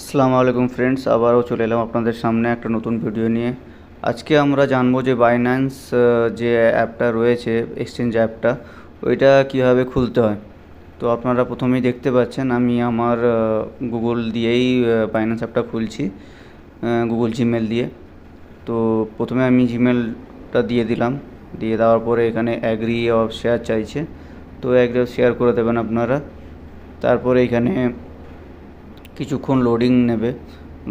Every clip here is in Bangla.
আসসালামু আলাইকুম ফ্রেন্ডস আবারও চলে এলাম আপনাদের সামনে একটা নতুন ভিডিও নিয়ে। আজকে আমরা জানব যে বাইন্যান্স যে অ্যাপটা রয়েছে এক্সচেঞ্জ অ্যাপটা, ওইটা কীভাবে খুলতে হয়। তো আপনারা প্রথমেই দেখতে পাচ্ছেন, আমি আমার গুগল দিয়েই বাইন্যান্স অ্যাপটা খুলছি গুগল জিমেল দিয়ে। তো প্রথমে আমি জিমেলটা দিয়ে দিলাম, দিয়ে দেওয়ার পরে এখানে অ্যাগ্রি অফ শেয়ার চাইছে। তো অ্যাগ্রি শেয়ার করে দেবেন আপনারা। তারপরে এখানে কিছুক্ষণ লোডিং নেবে।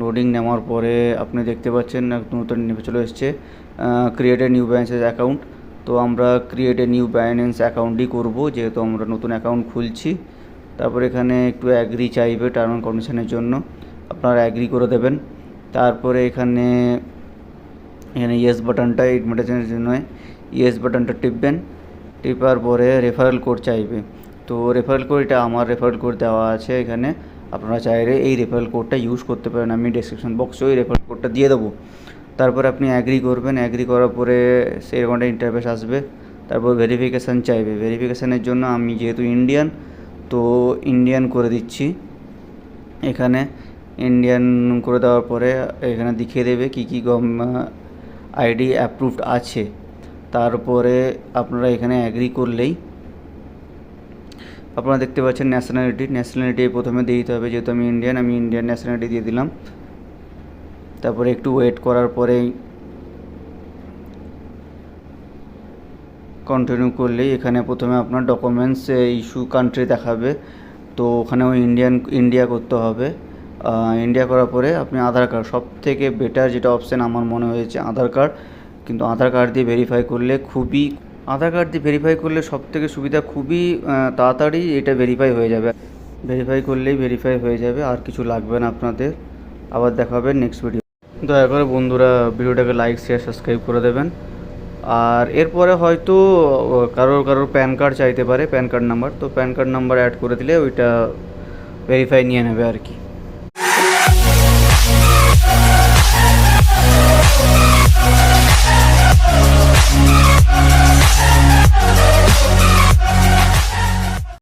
লোডিং নেওয়ার পরে আপনি দেখতে পাচ্ছেন নতুন নেমে চলে এসছে create a new balances account তো আমরা ক্রিয়েট এ নিউ ব্যালেন্স অ্যাকাউন্টই করব, যেহেতু আমরা নতুন অ্যাকাউন্ট খুলছি। তারপর এখানে একটু অ্যাগ্রি চাইবে টার্ম অ্যান্ড কন্ডিশনের জন্য। আপনারা অ্যাগ্রি করে দেবেন। তারপরে এখানে এখানে ইয়েস বাটনটা ইনভিটেশনের জন্য ইয়েস বাটনটা টিপবেন। টিপার পরে রেফারেল কোড চাইবে। তো রেফারেল কোড এটা আমার রেফারেল কোড দেওয়া আছে এখানে। আপনারা চাইলে এই রেফারেল কোডটা ইউজ করতে পারেন। আমি ডেসক্রিপশন বক্সে ওই রেফারেল কোডটা দিয়ে দেবো। তারপরে আপনি অ্যাগ্রি করবেন। অ্যাগ্রি করার পরে সেরকম একটা ইন্টারফেস আসবে। তারপর ভেরিফিকেশান চাইবে। ভেরিফিকেশানের জন্য আমি যেহেতু ইন্ডিয়ান তো ইন্ডিয়ান করে দিচ্ছি। এখানে ইন্ডিয়ান করে দেওয়ার পরে এখানে দেখিয়ে দেবে কী কী গম আইডি অ্যাপ্রুভড আছে। তারপরে আপনারা এখানে অ্যাগ্রি করলেই আপনারা দেখতে পাচ্ছেন ন্যাশনালিটি ন্যাশনালিটি প্রথমে দিয়ে দিতে হবে, যেহেতু আমি ইন্ডিয়ান আমি ইন্ডিয়ান ন্যাশনালিটি দিয়ে দিলাম। তারপরে একটু ওয়েট করার পরেই কন্টিনিউ করলেই এখানে প্রথমে আপনার ডকুমেন্টস ইস্যু কান্ট্রি দেখাবে। তো ওখানেও ইন্ডিয়ান ইন্ডিয়া করতে হবে। ইন্ডিয়া করার পরে আপনি আধার কার্ড সব থেকে বেটার যেটা অপশান আমার মনে হয়েছে, আধার কার্ড কিন্তু আধার কার্ড দিয়ে ভেরিফাই করলে খুবই আধার কার্ড দিয়ে ভেরিফাই করলে সব থেকে সুবিধা খুবই তাড়াতাড়ি এটা ভেরিফাই হয়ে যাবে। ভেরিফাই করলেই ভেরিফাই হয়ে যাবে, আর কিছু লাগবে না আপনাদের। আবার দেখা হবে নেক্সট ভিডিও দয়া করে বন্ধুরা ভিডিওটাকে লাইক শেয়ার সাবস্ক্রাইব করে দেবেন। আর এরপরে হয়তো কারোর কারোর প্যান কার্ড চাইতে পারে, প্যান কার্ড নাম্বার। তো প্যান কার্ড নাম্বার অ্যাড করে দিলে ওইটা ভেরিফাই নিয়ে নেবে আর কি।